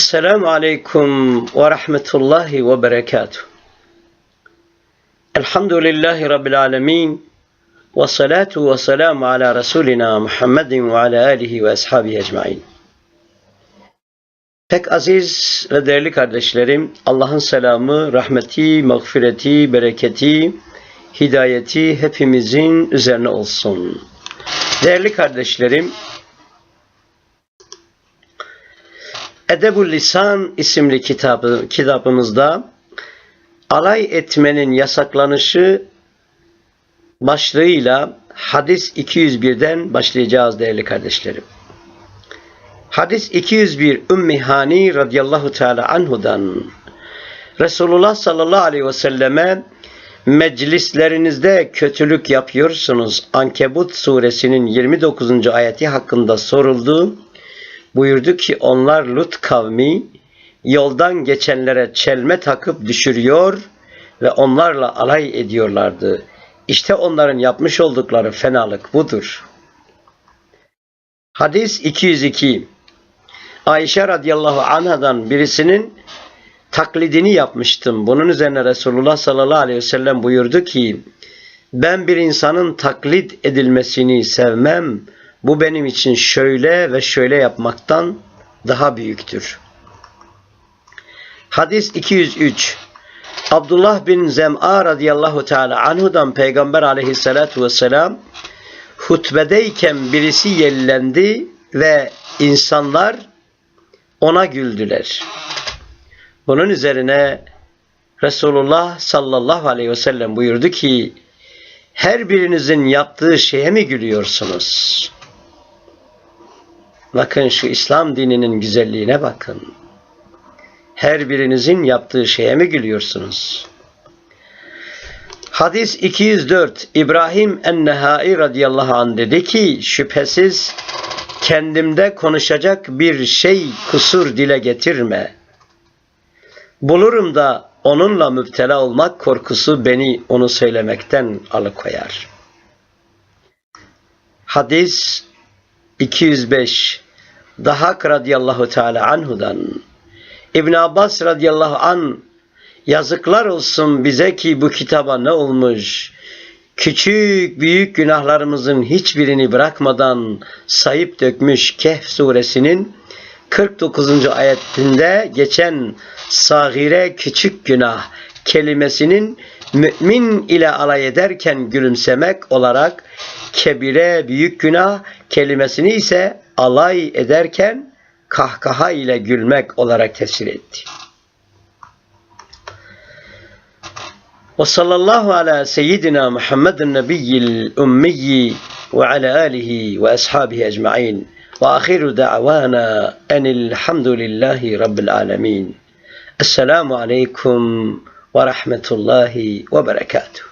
Esselamu Aleyküm ve Rahmetullahi ve Berekatuhu. Elhamdülillahi Rabbil Alemin. Ve salatu ve selamu ala Resulina Muhammedin ve ala alihi ve ashabihi ecmain. Pek aziz ve değerli kardeşlerim, Allah'ın selamı, rahmeti, mağfireti, bereketi, hidayeti hepimizin üzerine olsun. Değerli kardeşlerim, Edebul Lisan isimli kitabı, kitabımızda alay etmenin yasaklanışı başlığıyla hadis 201'den başlayacağız değerli kardeşlerim. Hadis 201 Ümmü Hani radıyallahu teala anhudan Resulullah sallallahu aleyhi ve selleme meclislerinizde kötülük yapıyorsunuz. Ankebut suresinin 29. ayeti hakkında soruldu. Buyurdu ki onlar Lut kavmi yoldan geçenlere çelme takıp düşürüyor ve onlarla alay ediyorlardı. İşte onların yapmış oldukları fenalık budur. Hadis 202 Ayşe radıyallahu anhadan birisinin taklidini yapmıştım. Bunun üzerine Resulullah sallallahu aleyhi ve sellem buyurdu ki ben bir insanın taklit edilmesini sevmem. Bu benim için şöyle ve şöyle yapmaktan daha büyüktür. Hadis 203 Abdullah bin Zem'a radıyallahu teala anhudan Peygamber aleyhissalatu vesselam hutbedeyken birisi yellendi ve insanlar ona güldüler. Bunun üzerine Resulullah sallallahu aleyhi ve sellem buyurdu ki her birinizin yaptığı şeye mi gülüyorsunuz? Bakın şu İslam dininin güzelliğine bakın. Her birinizin yaptığı şeye mi gülüyorsunuz? Hadis 204 İbrahim en-Nehai radıyallahu anh dedi ki şüphesiz kendimde konuşacak bir şey kusur dile getirme. Bulurum da onunla müptela olmak korkusu beni onu söylemekten alıkoyar. Hadis 205 Dahak radıyallahu teala anhudan İbn Abbas radıyallahu an yazıklar olsun bize ki bu kitaba ne olmuş? Küçük büyük günahlarımızın hiçbirini bırakmadan sayıp dökmüş Kehf suresinin 49. ayetinde geçen sagire küçük günah kelimesinin mümin ile alay ederken gülümsemek olarak kebire büyük günah kelimesini ise alay ederken kahkaha ile gülmek olarak tefsir etti. Ve sallallahu ala seyyidina Muhammedin nebiyyil ummiyi ve ala alihi ve ashabihi ecma'in ve ahiru da'vana enilhamdülillahi rabbil alemin. Esselamu aleyküm ve rahmetullahi ve berekatuhu.